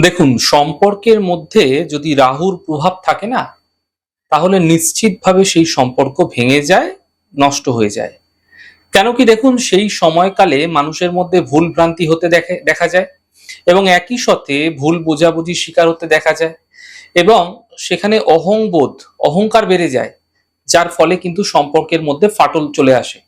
দেখুন, সম্পর্কের মধ্যে যদি রাহুর প্রভাব থাকে না, তাহলে নিশ্চিতভাবে সেই সম্পর্ক ভেঙে যায়, নষ্ট হয়ে যায়। কেন কি দেখুন, সেই সময়কালে মানুষের মধ্যে ভুল ভ্রান্তি হতে দেখে, দেখা যায় এবং একই সাথে ভুল বোঝাবুঝির শিকার হতে দেখা যায় এবং সেখানে অহংবোধ, অহংকার বেড়ে যায়, যার ফলে কিন্তু সম্পর্কের মধ্যে ফাটল চলে আসে।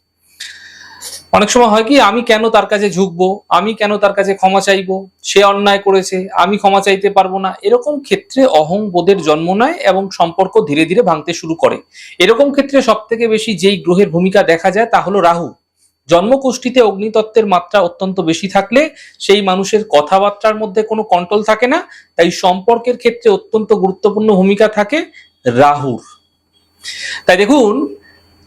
অনেক সময় হয় কি, আমি কেন তার কাছে ঝুঁকবো? আমি কেন তার কাছে ক্ষমা চাইব? সে অন্যায় করেছে, আমি ক্ষমা চাইতে পারব না। এরকম ক্ষেত্রে অহংবোধের জন্ম নেয় এবং সম্পর্ক ধীরে ধীরে ভাঙতে শুরু করে। এরকম ক্ষেত্রে সব থেকে বেশি যেই গ্রহের ভূমিকা দেখা যায় তা হলো রাহু। জন্মকুষ্ঠিতে অগ্নিতত্ত্বের মাত্রা অত্যন্ত বেশি থাকলে সেই মানুষের কথাবার্তার মধ্যে কোনো কন্ট্রোল থাকে না, তাই সম্পর্কের ক্ষেত্রে অত্যন্ত গুরুত্বপূর্ণ ভূমিকা থাকে রাহুর। তাই দেখুন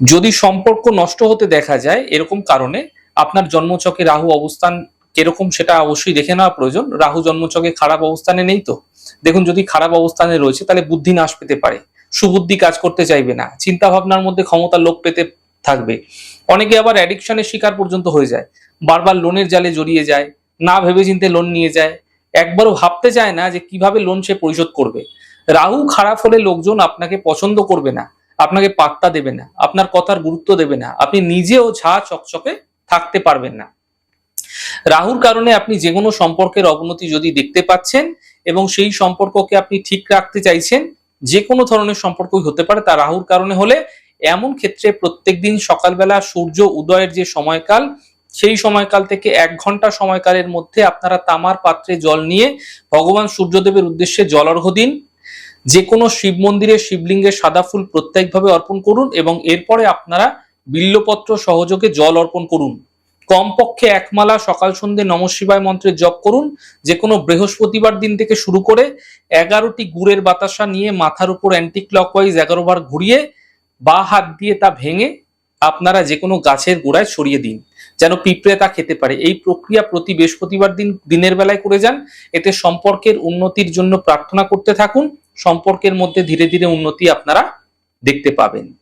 যদি সম্পর্ক নষ্ট হতে দেখা যায় এরকম কারণে আপনার জন্মচকে রাহু অবস্থান কীরকম সেটা অবশ্যই দেখে নেওয়া প্রয়োজন। রাহু জন্মচকে খারাপ অবস্থানে নেই তো? দেখুন, যদি খারাপ অবস্থানে রয়েছে তাহলে বুদ্ধি নাশ পেতে পারে। সুবুদ্ধি কাজ করতে চাইবে না। চিন্তা ভাবনার মধ্যে ক্ষমতা লোক পেতে থাকবে। অনেকে আবার অ্যাডিকশনের শিকার পর্যন্ত হয়ে যায়। বারবার লোনের জালে জড়িয়ে যায়, না ভেবে চিন্তে লোন নিয়ে যায়। একবারও ভাবতে চায় না যে কীভাবে লোন সে পরিশোধ করবে। রাহু খারাপ হলে লোকজন আপনাকে পছন্দ করবে না। আপনাকে পাত্তা দেবে না, আপনার কথার গুরুত্ব দেবে না, আপনি নিজেও ঝা চকচকে থাকতে পারবেন না। রাহুর কারণে আপনি যে কোনো সম্পর্কের অবনতি যদি দেখতে পাচ্ছেন এবং সেই সম্পর্ককে আপনি ঠিক রাখতে চাইছেন যে কোনো ধরনের সম্পর্কই হতে পারে তা রাহুর কারণে হলে এমন ক্ষেত্রে প্রত্যেকদিন সকালবেলা সূর্য উদয়ের যে সময়কাল, সেই সময়কাল থেকে এক ঘণ্টা সময়কালের মধ্যে আপনারা তামার পাত্রে জল নিয়ে ভগবান সূর্যদেবের উদ্দেশ্যে জল দিন যে কোনো শিব মন্দিরে শিবলিঙ্গে সাদা ফুল প্রত্যেকভাবে অর্পণ করুন এবং এরপরে আপনারা বিল্লপত্র সহযোগে জল অর্পণ করুন। কমপক্ষে একমালা সকাল সন্ধে নম শিবায় মন্ত্রের জপ করুন। যে কোনো বৃহস্পতিবার দিন থেকে শুরু করে এগারোটি গুড়ের বাতাসা নিয়ে মাথার উপর অ্যান্টি ক্লকওয়াইজ এগারো বার ঘুরিয়ে বা হাত দিয়ে তা ভেঙে আপনারা যে কোনো গাছের গোড়ায় ছড়িয়ে দিন, যেন পিঁপড়ে তা খেতে পারে। এই প্রক্রিয়া প্রতি বৃহস্পতিবার দিন দিনের বেলায় করে যান। এতে সম্পর্কের উন্নতির জন্য প্রার্থনা করতে থাকুন। সম্পর্কের মধ্যে ধীরে ধীরে উন্নতি আপনারা দেখতে পাবেন।